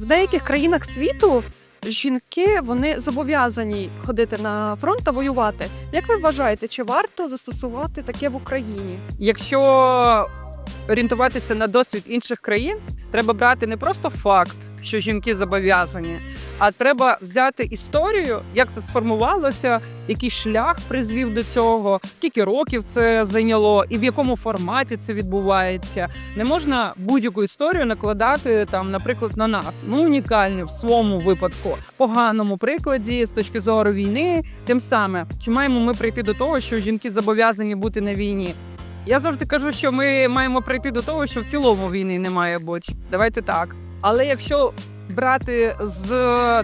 В деяких країнах світу жінки вони зобов'язані ходити на фронт та воювати. Як ви вважаєте, чи варто застосувати таке в Україні? Якщо орієнтуватися на досвід інших країн, треба брати не просто факт, що жінки зобов'язані, а треба взяти історію, як це сформувалося, який шлях призвів до цього, скільки років це зайняло, і в якому форматі це відбувається. Не можна будь-яку історію накладати там, наприклад, на нас. Ми унікальні в своєму випадку, поганому прикладі з точки зору війни. Тим саме, чи маємо ми прийти до того, що жінки зобов'язані бути на війні? Я завжди кажу, що ми маємо прийти до того, що в цілому війни не має бути. Давайте так. Але якщо брати з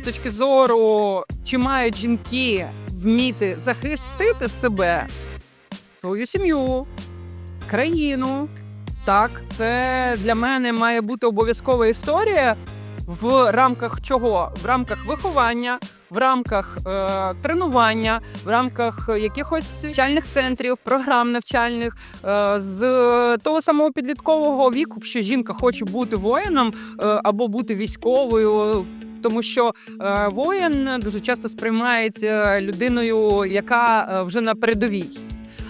точки зору, чи мають жінки вміти захистити себе, свою сім'ю, країну, так, це для мене має бути обов'язкова історія в рамках чого? В рамках виховання, в рамках е, тренування, в рамках якихось навчальних центрів, програм навчальних е, з того самого підліткового віку, що жінка хоче бути воїном е, або бути військовою. Тому що е, воїн дуже часто сприймається людиною, яка е, вже на передовій.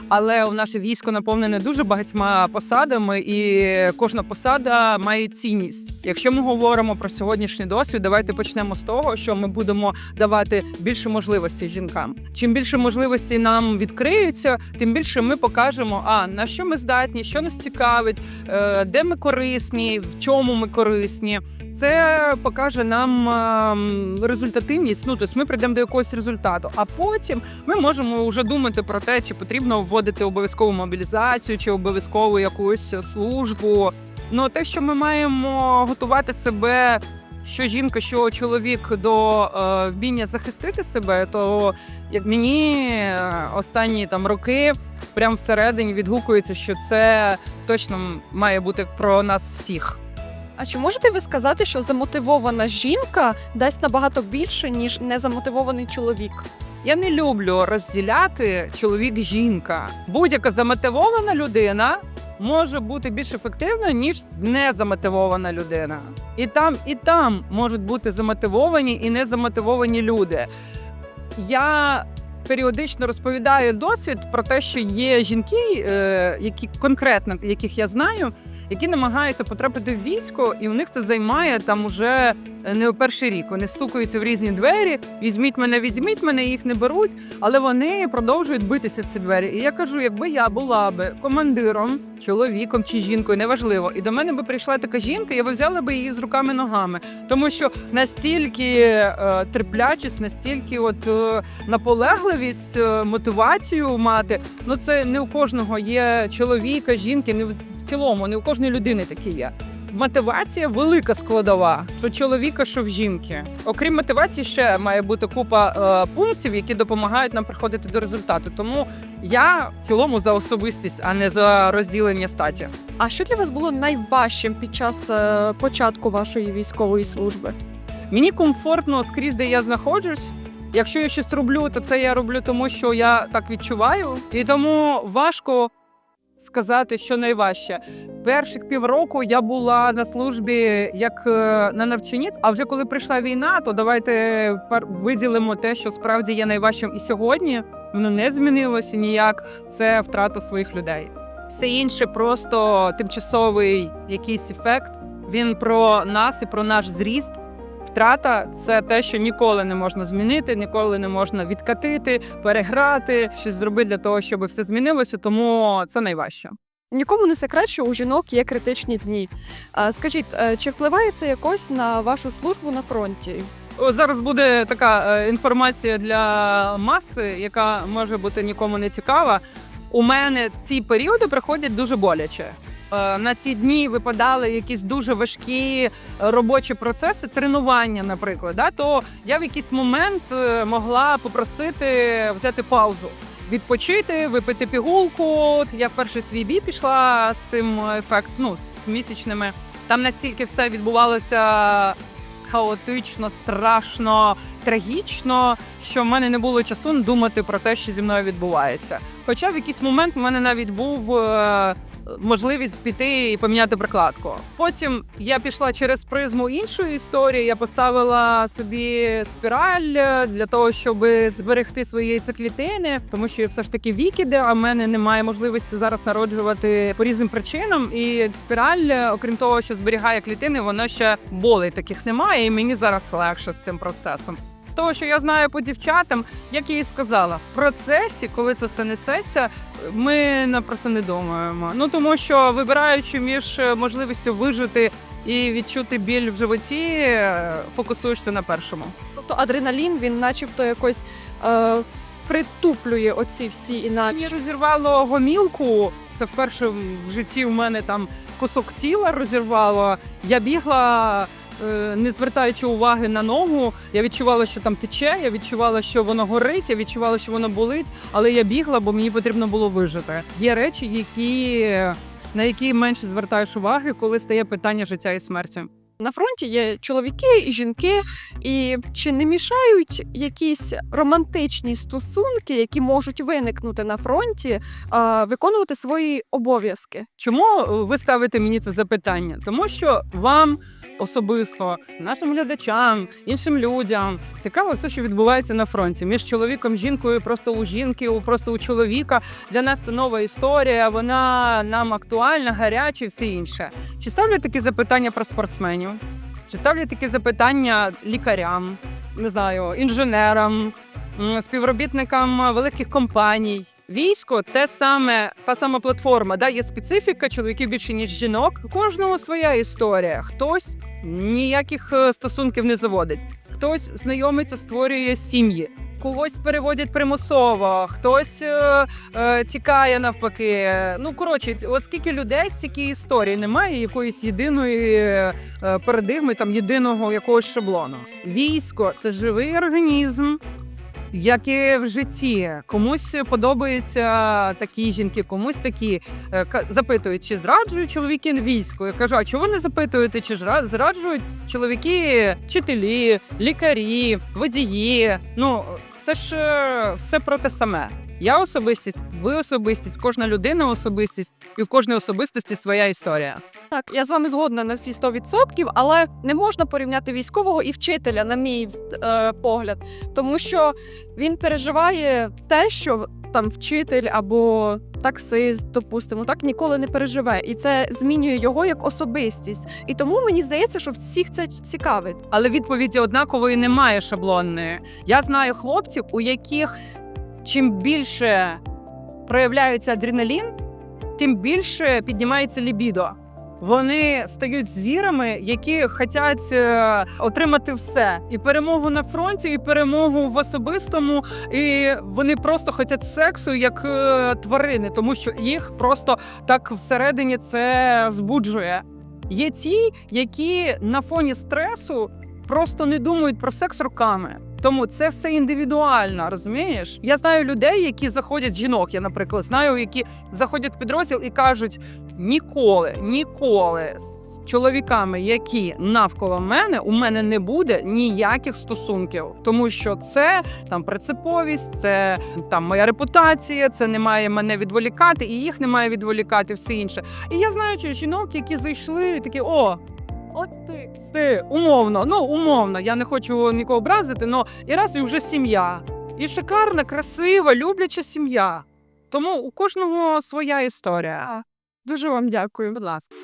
Але у наше військо наповнене дуже багатьма посадами, і кожна посада має цінність. Якщо ми говоримо про сьогоднішній досвід, давайте почнемо з того, що ми будемо давати більше можливостей жінкам. Чим більше можливостей нам відкриються, тим більше ми покажемо, а на що ми здатні, що нас цікавить, е, де ми корисні, в чому ми корисні. Це покаже нам ем, результативність. Ну тобто ми прийдемо до якогось результату. А потім ми можемо вже думати про те, чи потрібно вводити обов'язкову мобілізацію, чи обов'язкову якусь службу. Ну те, що ми маємо готувати себе. Що жінка, що чоловік до е, вміння захистити себе, то як мені е, останні там роки прям всередині відгукується, що це точно має бути про нас всіх. А чи можете ви сказати, що замотивована жінка дасть набагато більше, ніж незамотивований чоловік? Я не люблю розділяти чоловік-жінка. Будь-яка замотивована людина може бути більш ефективною, ніж незамотивована людина. І там, і там можуть бути замотивовані і незамотивовані люди. Я періодично розповідаю досвід про те, що є жінки, е, які конкретно яких я знаю, які намагаються потрапити в військо, і у них це займає там уже не перший рік. Вони стукаються в різні двері. Візьміть мене, візьміть мене, їх не беруть, але вони продовжують битися в ці двері. І я кажу, якби я була би командиром, чоловіком чи жінкою, неважливо, і до мене би прийшла така жінка, я би взяла би її з руками ногами, тому що настільки е, терплячість, настільки от е, наполегливість, е, мотивацію мати. Ну це не у кожного є чоловіка, жінки, не в цілому, не у кожної людини такі є. Мотивація велика складова, що чоловіка, що в жінки. Окрім мотивації, ще має бути купа е, пунктів, які допомагають нам приходити до результату. Тому я в цілому за особистість, а не за розділення статі. А що для вас було найважчим під час е, початку вашої військової служби? Мені комфортно скрізь, де я знаходжусь. Якщо я щось роблю, то це я роблю, тому що я так відчуваю, і тому важко сказати, що найважче. Перших півроку я була на службі як е, на навчанні. А вже коли прийшла війна, то давайте виділимо те, що справді є найважчим і сьогодні. Воно не змінилося ніяк. Це втрата своїх людей. Все інше просто тимчасовий якийсь ефект. Він про нас і про наш зріст. Втрата це те, що ніколи не можна змінити, ніколи не можна відкатити, переграти, щось зробити для того, щоб все змінилося. Тому це найважче. Нікому не секрет, що у жінок є критичні дні. Скажіть, е, чи впливає це якось на вашу службу на фронті? Зараз буде така е, інформація для маси, яка може бути нікому не цікава. У мене ці періоди приходять дуже боляче. Е, На ці дні випадали якісь дуже важкі е, робочі процеси, тренування, наприклад. Да? То я в якийсь момент е, могла попросити взяти паузу, відпочити, випити пігулку. Я в перший свій бій пішла з цим ефект, ну, з місячними. Там настільки все відбувалося хаотично, страшно, трагічно, що в мене не було часу думати про те, що зі мною відбувається. Хоча в якийсь момент в мене навіть був можливість піти і поміняти прокладку. Потім я пішла через призму іншої історії. Я поставила собі спіраль е, для того, щоб зберегти свої яйцеклітини, тому що все ж таки вік іде, а в мене немає можливості зараз народжувати по різним причинам. І спіраль, е, окрім того, що зберігає клітини, вона ще болей таких немає, і мені зараз легше з цим процесом. Того, що я знаю по дівчатам, як я і сказала, в процесі, коли це все несеться, ми про це не думаємо. Ну тому що вибираючи між е, можливістю вижити і відчути біль в животі, е, фокусуєшся на першому. Тобто адреналін він начебто якось е, притуплює оці всі інакші. Мені розірвало гомілку. Це вперше в житті у мене там кусок тіла розірвало. Я бігла. Е, Не звертаючи уваги на ногу, я відчувала, що там тече, я відчувала, що воно горить, я відчувала, що воно болить, але я бігла, бо мені потрібно було вижити. Є речі, які на які менше звертаєш уваги, коли стає питання життя і смерті. На фронті є чоловіки і жінки, і чи не мішають якісь романтичні стосунки, які можуть виникнути на фронті, виконувати свої обов'язки? Чому е, ви ставите мені це запитання? Тому що вам особисто, нашим глядачам, іншим людям цікаво все, що відбувається на фронті між чоловіком, жінкою, просто у жінки, просто у чоловіка. Для нас це нова історія. Вона нам актуальна, гаряча, і все інше. Чи ставлять такі запитання про спортсменів? Чи ставлять такі запитання лікарям, не знаю, інженерам, співробітникам великих компаній? Військо те саме, та сама платформа, да, є специфіка чоловіків більше ніж жінок. У кожного своя історія. Хтось ніяких е, стосунків не заводить, хтось знайомиться, створює сім'ї. Когось переводять примусово, хтось е, е, тікає навпаки. Ну коротше, от скільки людей, стільки історій немає якоїсь єдиної е, парадигми, там єдиного якогось шаблону. Військо це живий організм, як і в житті. Комусь подобаються такі жінки, комусь такі Е, запитують, чи зраджують чоловіки військо. Я кажу, а чого не запитуєте, чи зраджують чоловіки, вчителі, лікарі, водії? Ну це ж е, все про те саме. Я особистість, ви особистість, кожна людина особистість, і у кожної особистості своя історія. Так, я з вами згодна на всі 100%, але не можна порівняти військового і вчителя, на мій е, погляд, тому що він переживає те, що там вчитель або таксист, допустимо, так ніколи не переживе, і це змінює його як особистість. І тому мені здається, що всіх це цікавить. Але відповіді однакової немає шаблонної. Я знаю хлопців, у яких чим більше проявляється адреналін, тим більше піднімається лібідо. Вони стають звірами, які хочуть е, отримати все: і перемогу на фронті, і перемогу в особистому. І вони просто хочуть сексу як е, тварини, тому що їх просто так всередині це збуджує. Є ті, які на фоні стресу просто не думають про секс руками. Тому це все індивідуально, розумієш? Я знаю людей, які заходять жінок. Я, наприклад, знаю, які заходять в підрозділ і кажуть: ніколи, ніколи з чоловіками, які навколо мене, у мене не буде ніяких стосунків, тому що це там принциповість, це там моя репутація, це не має мене відволікати, і їх не має відволікати, все інше. І я знаю чи жінок, які зайшли, такі о. От ти. Ти умовно, ну умовно, я не хочу нікого образити, але і раз і вже сім'я. І шикарна, красива, любляча сім'я. Тому у кожного своя історія. Дуже вам дякую. Будь ласка.